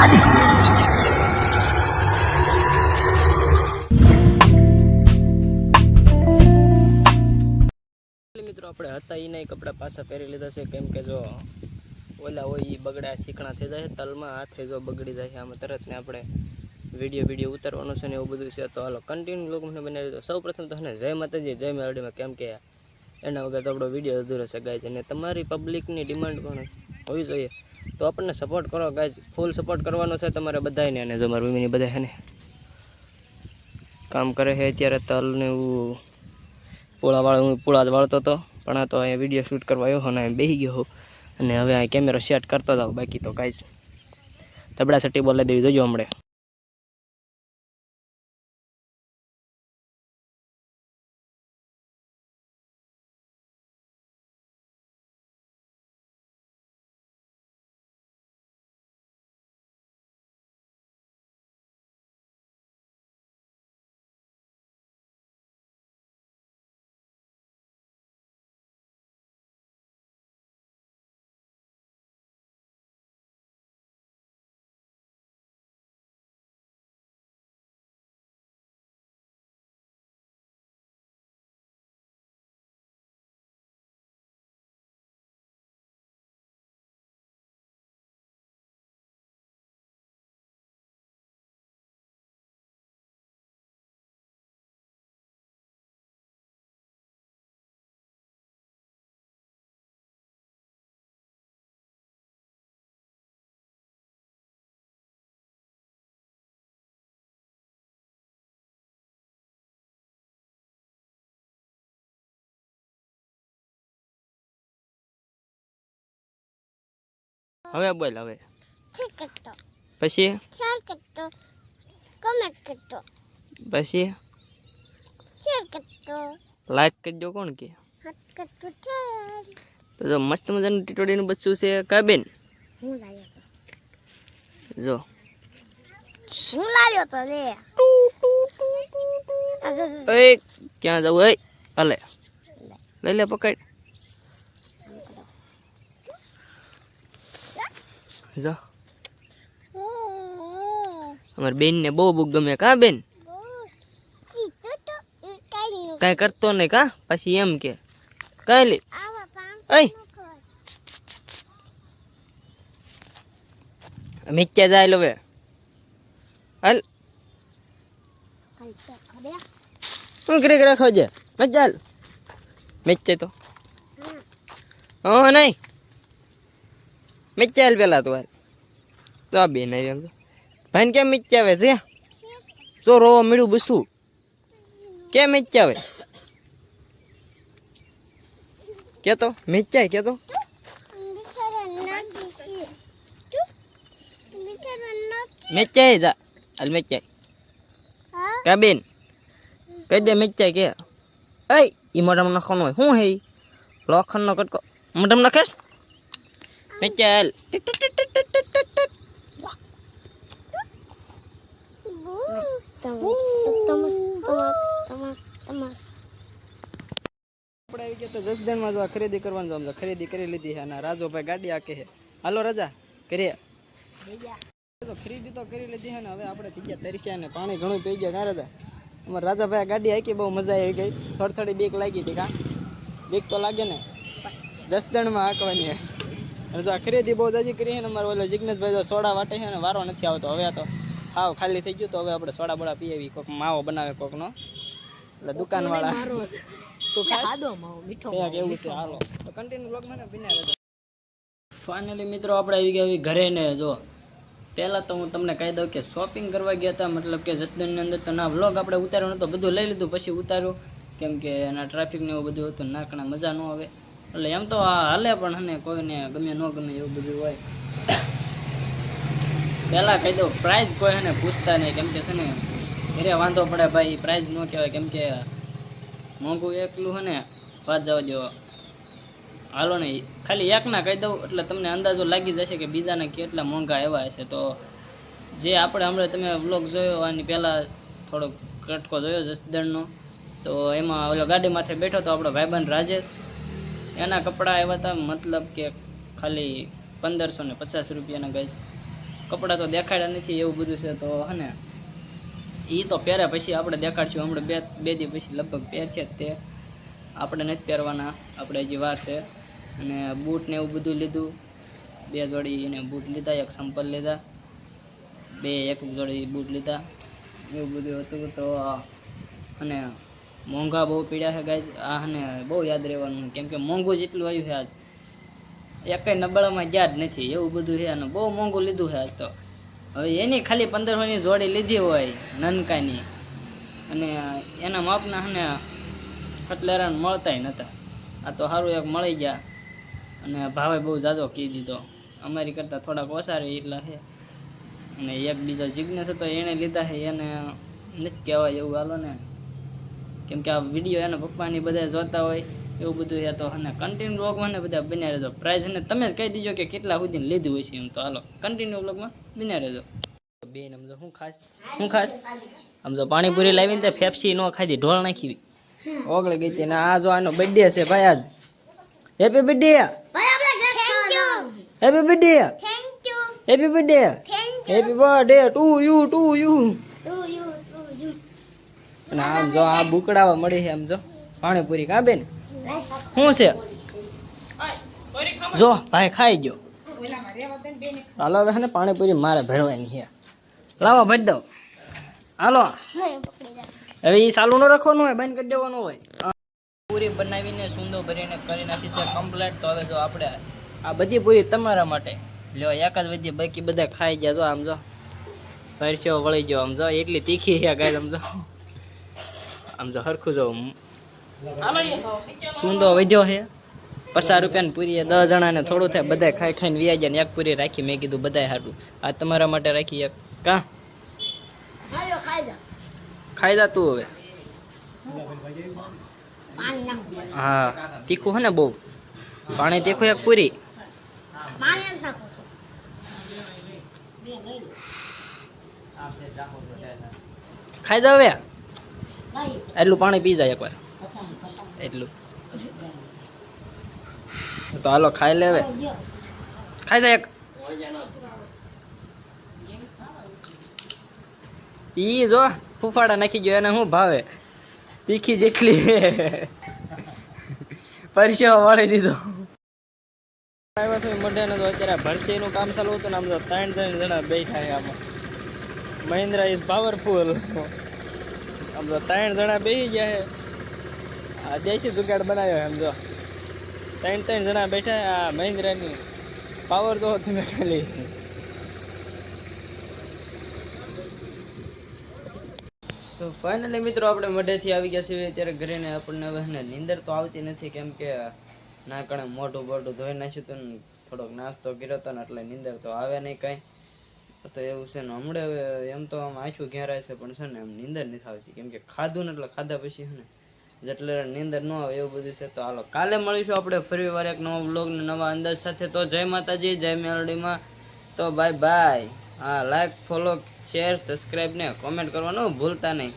મિત્રો આપણે હતા એ નહીં, કપડાં પાછા પહેરી લીધા છે. કેમ કે જો ઓલા હોય એ બગડા શીખણા થઈ જાય, તલમાં હાથે જો બગડી જાય છે, આમાં તરત ને આપણે વીડિયો વીડિયો ઉતારવાનો છે ને એવું બધું છે. તો હાલો કન્ટિન્યુ લોકો મને બનાવી દો સૌ પ્રથમ તો જય માતાજી, જય મેળડીમાં કેમ કે એના વગર તો આપણો વીડિયો અધૂરો છે ગાય છે અને તમારી પબ્લિકની ડિમાન્ડ પણ હોવી જોઈએ. તો આપણને સપોર્ટ કરો ગાય ફૂલ સપોર્ટ કરવાનો છે તમારે બધાને અને તમારા મારી મમ્મીની બધા હેને કામ કરે છે અત્યારે તલ ને એવું પોળા વાળ, હું પોળા જ વાળતો હતો, પણ આ તો અહીંયા વીડિયો શૂટ કરવા આવ્યો અને બેસી ગયો હોઉં અને હવે આ કેમેરો સેટ કરતો હતો બાકી તો જ તબડા સટી બોલાવી દેવી જોજો હમણે. હવે બોલ હવે. પછી? પછી? લાઈક કરજો કોણ કે? તો જો મસ્ત મજાનું ટીટોડીનું બચ્ચું છે કાબેન જો. હું લાવ્યો તો લે. ક્યાં જવું? હે અલે લઈ લે પકડ. જો. અમારી બેનને બહુ બહુ ગમે કા બેન? કઈ કરતો નહીં કા? પછી એમ કે. કઈ લે. મિચ્યા જાય લો હવે? હાલ. હું ખબર શું કરી રાખો છે ચાલ મિચ્ચે તો. હા નહીં. મિચ્ચાલ પેલા તો તો આ બેન આવી એમ ભાઈને કેમ મિચ્ચાવે છે? જો રોવા મળ્યું બસું કેમ મિચ્ચાવે કે તો મિચ્ચાય કે તો બિચારા નાખી છે તું બિચારા નાખી મિચ્ચાય જા. હાલ મિચ્ચાય કા બેન? કહી દે મિચ્ચાય કે. એ, ઈ મોઢામાં નાખવાનું હોય. શું હે? લોખંડનો કટકો. મોઢામાં નાખેશ મિચ્ચાય હાલ મસ્ત મસ્ત મસ્ત મસ્ત મસ્ત મસ્ત આપણે આવી ગયા તો જસદણમાં જો આ ખરીદી કરવાનું જવાનું છે. ખરીદી કરી લીધી છે અને રાજોભાઈ ગાડી આકે છે હાલો રજા કરીએ તો ખરીદી તો કરી લીધી છે ને હવે આપણે થઈ ગયા તરસ્યા ને પાણી ઘણું પી ગયા કાં રજા અમારે રાજાભાઈ આ ગાડી હાકી બહુ મજા આવી ગઈ થોડી થોડી બીક લાગી હતી કાં બીક તો લાગે ને જસદણમાં હાંકવાની જો ખરીદી બહુ હજી કરી છે ને અમારે ઓલો જિગ્નેશભાઈ સોડા વાટે છે ને વારો નથી આવતો. હવે આ તો હાવ ખાલી થઈ ગયું તો હવે આપણે સોડા બોડા પી આવી કોક માવો બનાવે કોકનો. એટલે દુકાનવાળા. તું ખાસ? ક્યાંક એવું છે હાલો. તો કન્ટિન્યુ બ્લોગ મને બિના રહેજો. ફાઇનલી મિત્રો આપણે આવી ગયા ઘરે ને જો. પહેલાં તો હું તમને કહી દઉં કે શોપિંગ કરવા ગયા હતા મતલબ કે જસદનની અંદર તો ના વ્લોગ આપણે ઉતાર્યો નહોતો બધું લઈ લીધું પછી ઉતાર્યું. કેમ કે એના ટ્રાફિક ને એવું બધું હતું નાકણા મજા ન આવે. એટલે એમ તો હાલે પણ હને કોઈને ગમે ન ગમે એવું બધું હોય. પહેલાં કહી દઉં પ્રાઇઝ કોઈ હને પૂછતા નહીં. કેમ કે છે ને, ઘરે વાંધો પડે ભાઈ પ્રાઇઝ ન કહેવાય. કેમ કે મોંઘું એકલું હને વાત જવા દો હાલો ને, ખાલી એકના કહી દઉં, એટલે તમને અંદાજો લાગી જશે કે બીજાને કેટલા મોંઘા એવા હશે. તો જે આપણે હમણાં તમે વ્લોગ જોયો, આની પહેલાં થોડોક કટકો જોયો, જસદણનો. તો એમાં ઓલો ગાડી માથે બેઠો તો આપણો ભાઈબંધ રાજેશ એના કપડાં આવ્યા હતા, મતલબ કે ખાલી પંદરસો ને પચાસ રૂપિયાના ગાઈસ કપડાં તો દેખાડ્યા નથી એવું બધું છે તો હને એ તો પહેરે પછી આપણે દેખાડશું. હમણાં બે બે દી પછી લગભગ પહેરશે તે. આપણે નથી પહેરવાના, આપણે હજી વાર છે. અને બૂટ ને એવું બધું લીધું. બે જોડી એને બૂટ લીધા, એક સંપલ લીધા. બે એક જોડી બૂટ લીધા. એવું બધું હતું તો અને મોંઘા બહુ પીડ્યા છે ગાય આ અને બહુ યાદ રહેવાનું કેમ કે મોંઘું જેટલું આવ્યું છે આજ એકેય નબળામાં જ નથી, એવું બધું છે, અને બહુ મોંઘું લીધું છે આજ તો. હવે એની ખાલી પંદરસોની જોડી લીધી હોય, નનકાની. અને એના માપના હને ખટલેરાને મળતાય નહોતા આ તો સારું એક મળી ગયા. અને ભાવે બહુ જાજો કહી દીધો. અમારી કરતાં થોડાક ઓછા રહે એટલા છે. અને એક બીજો જિજ્ઞેસ હતો એણે લીધા છે, એને નથી કહેવાય એવું હાલો ને. કેમ કે આ વીડિયો એના પપ્પાની બધા જોતા હોય એવું બધું એ તો અને કન્ટિન્યુ બ્લોગમાં ને બધા બન્યા રહેજો. પ્રાઇઝ અને તમે જ કહી દીજો કે કેટલા સુધી લીધું હોય છે એમ તો હાલો કન્ટિન્યુ બ્લોગમાં બન્યા રહેજો. બેન સમજો શું ખાસ? શું ખાસ? સમજો પાણીપુરી લાવીને તે ફેફસી નો ખાધી ઢોળ નાખી. ઓગળી ગઈ હતી ને આ જો આનો બર્થડે છે ભાઈ આજ. Happy birthday happy birthday happy birthday happy birthday to you to you અને આમ જો આ બુકડાવા મળી છે આમ જો પાણીપુરી કા બેન? શું છે? જો, ભાઈ ખાઈ ગયો. હાલો ને પાણીપુરી મારે ભરવાની છે. લાવો, ભરી દો હાલો. હવે એ સાલું ન રાખવાનું હોય, બંધ કરી દેવાનું હોય. પૂરી બનાવીને સુંદો ભરીને કરી નાખી છે કમ્પ્લેટ તો હવે જો આપણે આ બધી પૂરી તમારા માટે. લ્યો, એક જ બધી બાકી બધા ખાઈ ગયા જો આમ જો. પરસ્યો વળી ગયો આમ જો. એટલી તીખી છે ગાય આમ જો. આમ જો હરખું જો સુંદો વધ્યો છે. પચાસ રૂપિયાની પૂરી દસ જણાને થોડું થાય. બધા ખાઈ ખાઈને વ્યાજ ને એક પૂરી રાખી મેં કીધું બધાય હાટું. આ તમારા માટે રાખી એક. કા? ખાઈ જા તું હવે. હા. તીખું હે ને બહુ? પાણી તીખું એક પૂરી? ખાઈ જાવ એટલું પાણી પી જાય એકવાર. એટલું. તો હાલો, ખાઈ લેવે ખાઈ જાય એક. ઈ જો, ફૂફાડા નાખી ગયો, એને શું ભાવે? તીખી જેટલી. પરસેવો વાળી દીધો. આવ્યા છે તો અત્યારે ભરતીનું કામ ચાલુ હતું ને આમ તો ત્રણ ત્રણ જણા બેઠા આમાં. મહિન્દ્રા ઇઝ પાવરફુલ તો ત્રણ જણા બેસી ગયા છે. આ દેશી જુગાડ બનાવ્યો એમ જો ત્રણ ત્રણ જણા બેઠા આ મહિન્દ્રાની પાવર જો તમે ખાલી. તો ફાઇનલી મિત્રો આપણે મઢેથી આવી ગયા છીએ. ત્યારે ઘરેને આપણને હવે નીંદર તો આવતી નથી, કેમ કે ના કણે મોઢું બોઢું ધોઈ નાખ્યું હતું થોડોક નાસ્તો કર્યો હતો ને એટલે નીંદર તો આવે નહીં કાંઈ. તો એવું છે ને, હમણાં હવે એમ તો આમ આંખું ઘેરાય છે, પણ છે ને એમ નીંદર નથી આવતી. કેમ કે ખાધું ને એટલે ખાધા પછી છે ને, જેટલે નીંદર ન આવે એવું બધું છે, તો હાલો. કાલે મળીશું આપણે ફરી વાર એક નવો બ્લોગ ને નવા અંદાજ સાથે. તો જય માતાજી, જય મેલડીમાં. તો બાય બાય હા લાઈક ફોલો શેર સબસ્ક્રાઈબ ને કોમેન્ટ કરવાનું ભૂલતા નહીં.